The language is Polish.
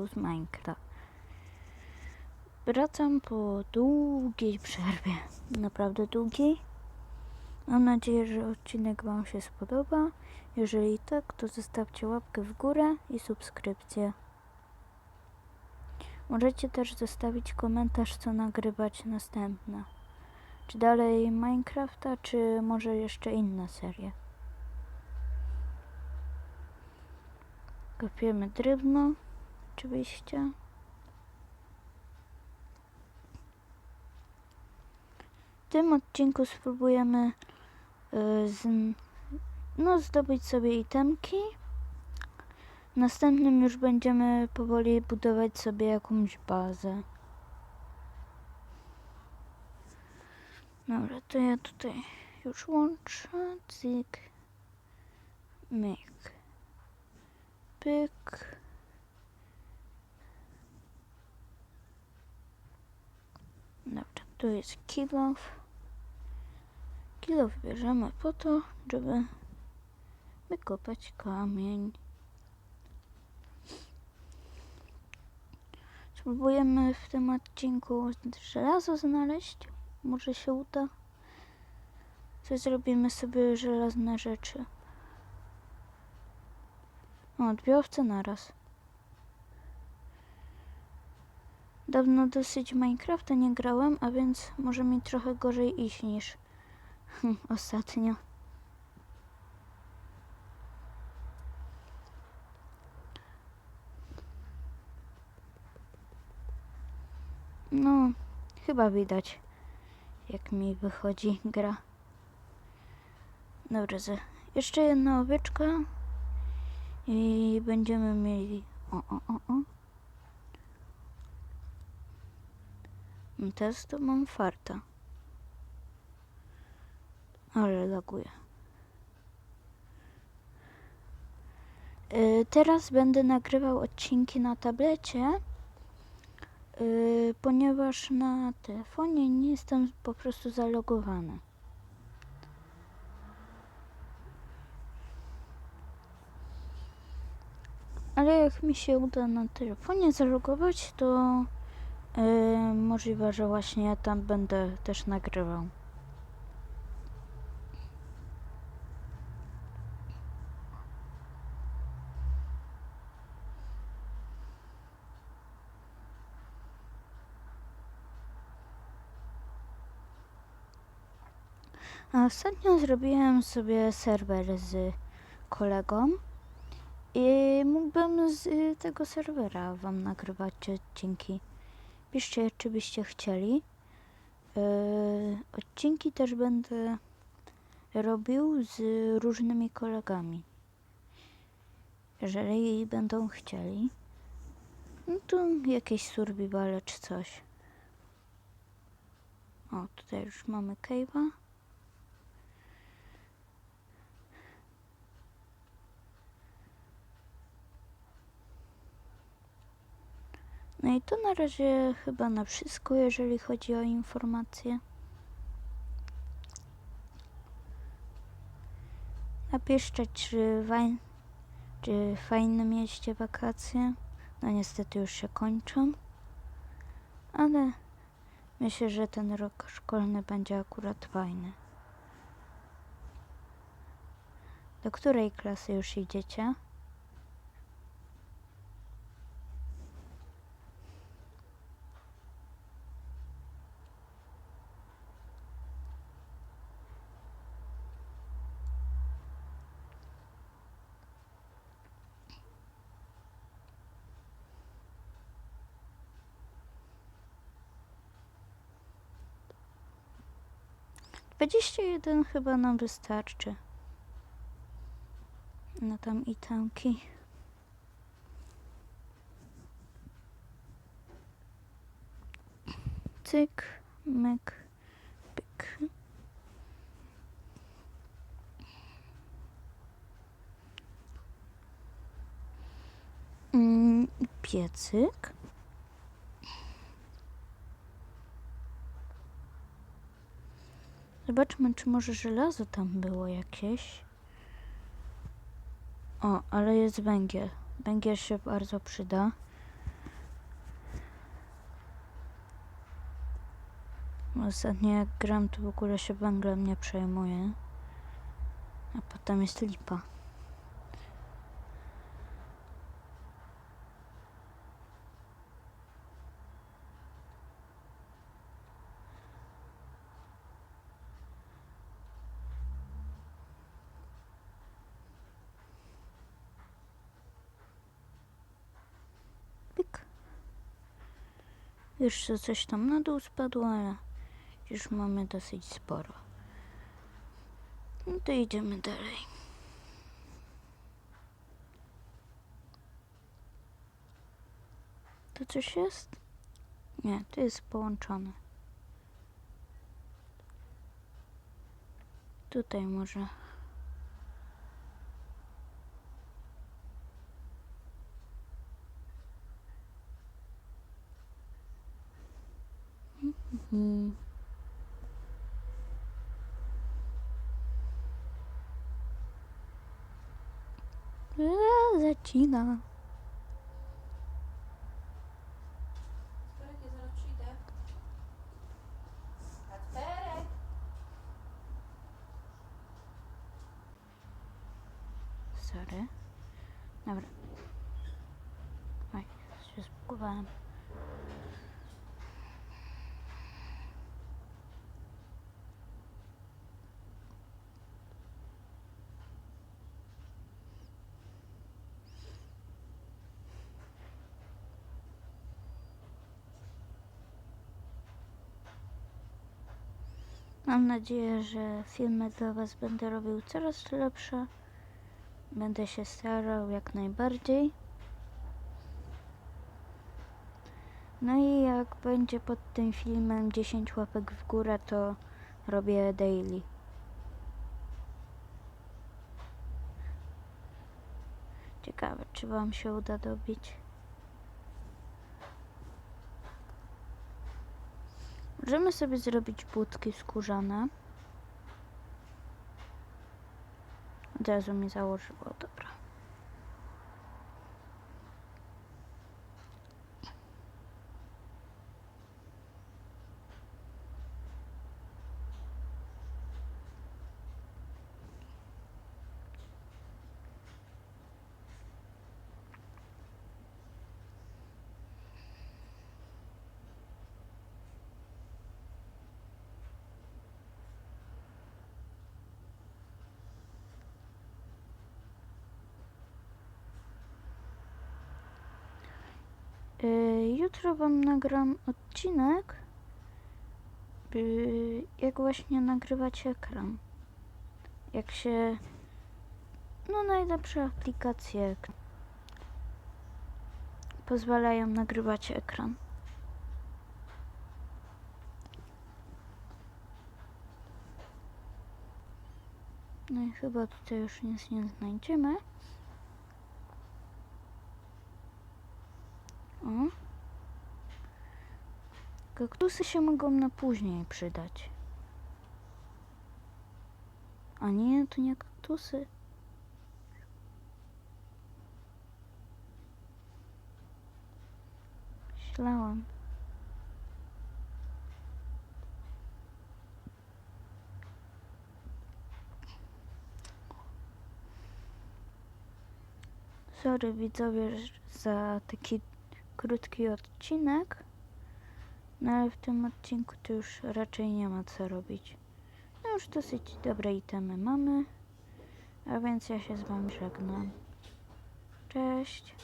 serialu z Minecraft. Wracam po długiej przerwie, naprawdę długiej. Mam nadzieję, że odcinek Wam się spodoba. Jeżeli tak, to zostawcie łapkę w górę i subskrypcję. Możecie też zostawić komentarz, co nagrywać następne. Czy dalej Minecrafta, czy może jeszcze inna seria. Kopiemy drewno, oczywiście. W tym odcinku spróbujemy y, z, no, zdobyć sobie itemki. W następnym już będziemy powoli budować sobie jakąś bazę. Dobra, to ja tutaj już łączę. Cyk. Myk. Pyk. Dobra, tu jest kilof. Kilof bierzemy po to, żeby wykopać kamień. Spróbujemy w tym odcinku żelazo znaleźć. Może się uda. Coś zrobimy sobie żelazne rzeczy. O, dwie owce naraz. Dawno dosyć Minecrafta nie grałem, a więc może mi trochę gorzej iść niż ostatnio. No, chyba widać, jak mi wychodzi gra. Dobra, ze- jeszcze jedna owieczka i będziemy mieli. O, o, o, o. No Teraz to mam farta. Ale laguje. Y, Teraz będę nagrywał odcinki na tablecie, y, ponieważ na telefonie nie jestem po prostu zalogowany. Ale jak mi się uda na telefonie zalogować, to y, możliwe, że właśnie ja tam będę też nagrywał. A ostatnio zrobiłem sobie serwer z kolegą i mógłbym z tego serwera wam nagrywać odcinki. Piszcie, czy byście chcieli. Yy, odcinki też będę robił z różnymi kolegami. Jeżeli będą chcieli, no to jakieś survivale czy coś. O, tutaj już mamy cave'a. No i to na razie chyba na wszystko, jeżeli chodzi o informacje. Napiszcie, czy, waj... czy fajne mieliście wakacje. No niestety już się kończą. Ale myślę, że ten rok szkolny będzie akurat fajny. Do której klasy już idziecie? Dwadzieścia jeden chyba nam wystarczy. No tam i tamki. Cyk, myk, pyk. Mm, piecyk. Zobaczmy, czy może żelazo tam było jakieś. O, ale jest węgiel. Węgiel się bardzo przyda. Ostatnio jak gram, to w ogóle się węglem nie przejmuję. A potem jest lipa. Jeszcze coś tam na dół spadło, ale już mamy dosyć sporo. No to idziemy dalej. To coś jest? Nie, to jest połączone. Tutaj może. Eee, Zacina. Sorry. Dobra. Oj, się. Mam nadzieję, że filmy dla Was będę robił coraz lepsze. Będę się starał jak najbardziej. No i jak będzie pod tym filmem 10 łapek w górę, to robię daily. Ciekawe, czy Wam się uda dobić. Możemy sobie zrobić budki skórzane. Od razu mi założyło, dobra. Jutro wam nagram odcinek, y, jak właśnie nagrywać ekran. Jak się. No, najlepsze aplikacje pozwalają nagrywać ekran. No i chyba tutaj już nic nie znajdziemy. O. Kaktusy się mogą na później przydać. A nie, to nie kaktusy. Myślałam. Sorry widzowie za taki krótki odcinek. No ale w tym odcinku to już raczej nie ma co robić. No już dosyć dobre itemy mamy. A więc ja się z wami żegnam. Cześć.